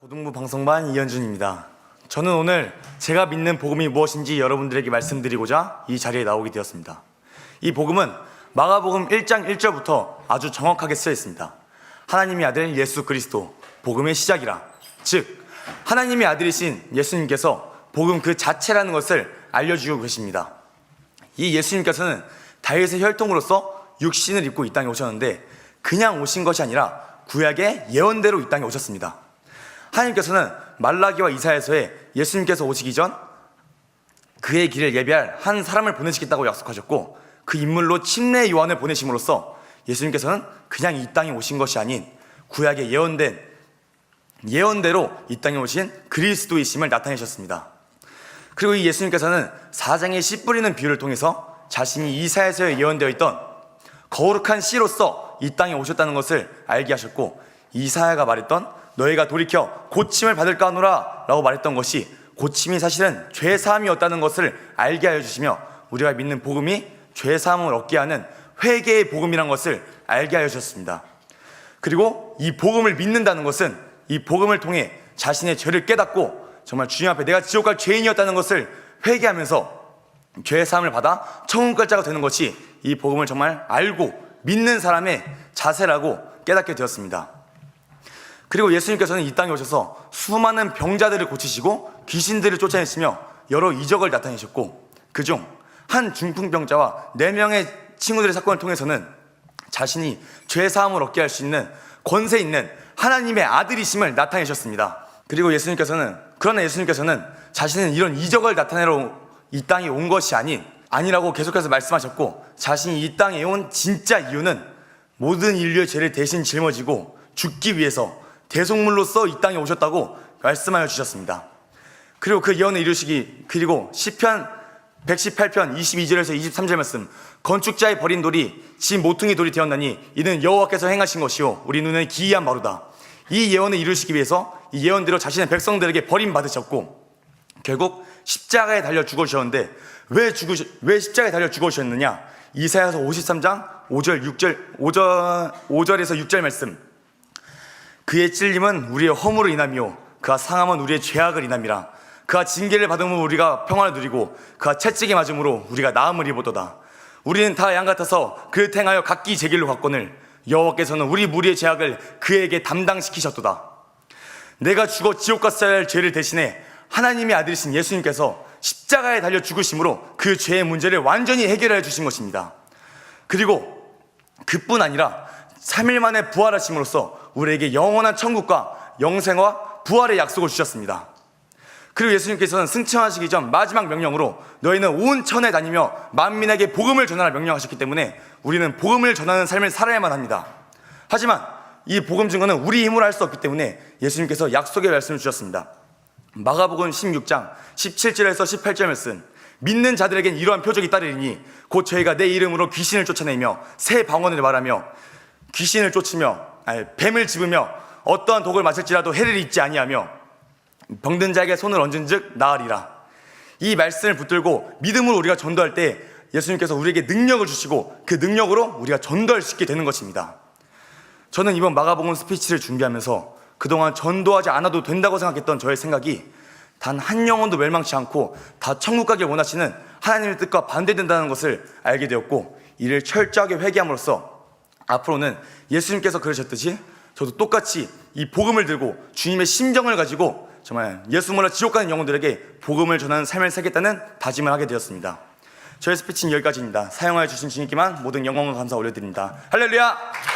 고등부 방송반 이현준입니다. 저는 오늘 제가 믿는 복음이 무엇인지 여러분들에게 말씀드리고자 이 자리에 나오게 되었습니다. 이 복음은 마가복음 1장 1절부터 아주 정확하게 쓰여 있습니다. 하나님의 아들 예수 그리스도 복음의 시작이라. 즉 하나님의 아들이신 예수님께서 복음 그 자체라는 것을 알려주고 계십니다. 이 예수님께서는 다윗의 혈통으로서 육신을 입고 이 땅에 오셨는데 그냥 오신 것이 아니라 구약의 예언대로 이 땅에 오셨습니다. 하나님께서는 말라기와 이사야서에 예수님께서 오시기 전 그의 길을 예비할 한 사람을 보내시겠다고 약속하셨고 그 인물로 침례 요한을 보내심으로써 예수님께서는 그냥 이 땅에 오신 것이 아닌 구약의 예언된 예언대로 이 땅에 오신 그리스도이심을 나타내셨습니다. 그리고 이 예수님께서는 사장의 씨 뿌리는 비유를 통해서 자신이 이사야서에 예언되어 있던 거룩한 씨로서 이 땅에 오셨다는 것을 알게 하셨고 이사야가 말했던 너희가 돌이켜 고침을 받을까 하노라 라고 말했던 것이 고침이 사실은 죄사함이었다는 것을 알게 하여 주시며 우리가 믿는 복음이 죄사함을 얻게 하는 회개의 복음이란 것을 알게 하여 주셨습니다. 그리고 이 복음을 믿는다는 것은 이 복음을 통해 자신의 죄를 깨닫고 정말 주님 앞에 내가 지옥 갈 죄인이었다는 것을 회개하면서 죄의 사함을 받아 천국 갈 자가 되는 것이 이 복음을 정말 알고 믿는 사람의 자세라고 깨닫게 되었습니다. 그리고 예수님께서는 이 땅에 오셔서 수많은 병자들을 고치시고 귀신들을 쫓아내시며 여러 이적을 나타내셨고 그중 한 중풍병자와 네 명의 친구들의 사건을 통해서는 자신이 죄 사함을 얻게 할 수 있는 권세 있는 하나님의 아들이심을 나타내셨습니다. 그리고 예수님께서는 그러나 예수님께서는 자신은 이런 이적을 나타내러 이 땅에 온 것이 아닌 아니라고 계속해서 말씀하셨고 자신이 이 땅에 온 진짜 이유는 모든 인류의 죄를 대신 짊어지고 죽기 위해서 대속물로서 이 땅에 오셨다고 말씀하여 주셨습니다. 그리고 그 예언을 이루시기 그리고 시편 118편 22절에서 23절 말씀 건축자의 버린 돌이 지 모퉁이 돌이 되었나니 이는 여호와께서 행하신 것이요 우리 눈에 기이한 바로다. 이 예언을 이루시기 위해서 이 예언대로 자신의 백성들에게 버림받으셨고 결국 십자가에 달려 죽으셨는데 왜 죽으시 왜 십자가에 달려 죽으셨느냐? 이사야서 53장 5절 6절 5절 5절에서 6절 말씀 그의 찔림은 우리의 허물을 인함이요. 그가 상함은 우리의 죄악을 인함이라. 그가 징계를 받음으로 우리가 평안을 누리고 그가 채찍에 맞음으로 우리가 나음을 입었도다. 우리는 다 양 같아서 그를 행하여 각기 제 길로 갔거늘 여호와께서는 우리 무리의 죄악을 그에게 담당시키셨도다. 내가 죽어 지옥 갔어야 할 죄를 대신해 하나님의 아들이신 예수님께서 십자가에 달려 죽으심으로 그 죄의 문제를 완전히 해결해 주신 것입니다. 그리고 그뿐 아니라 3일 만에 부활하심으로써 우리에게 영원한 천국과 영생과 부활의 약속을 주셨습니다. 그리고 예수님께서는 승천하시기 전 마지막 명령으로 너희는 온 천에 다니며 만민에게 복음을 전하라 명령하셨기 때문에 우리는 복음을 전하는 삶을 살아야만 합니다. 하지만 이 복음 증거는 우리 힘으로 할 수 없기 때문에 예수님께서 약속의 말씀을 주셨습니다. 마가복음 16장 17절에서 18절 말씀 믿는 자들에겐 이러한 표적이 따르리니 곧 저희가 내 이름으로 귀신을 쫓아내며 새 방언을 말하며 귀신을 쫓으며 아니, 뱀을 집으며 어떠한 독을 마실지라도 해를 입지 아니하며 병든 자에게 손을 얹은즉 나으리라. 이 말씀을 붙들고 믿음으로 우리가 전도할 때 예수님께서 우리에게 능력을 주시고 그 능력으로 우리가 전도할 수 있게 되는 것입니다. 저는 이번 마가복음 스피치를 준비하면서 그동안 전도하지 않아도 된다고 생각했던 저의 생각이 단 한 영혼도 멸망치 않고 다 천국 가길 원하시는 하나님의 뜻과 반대된다는 것을 알게 되었고 이를 철저하게 회개함으로써 앞으로는 예수님께서 그러셨듯이 저도 똑같이 이 복음을 들고 주님의 심정을 가지고 정말 예수 몰라 지옥 가는 영혼들에게 복음을 전하는 삶을 살겠다는 다짐을 하게 되었습니다. 저의 스피치는 여기까지입니다. 사용하여 주신 주님께만 모든 영광과 감사 올려드립니다. 할렐루야!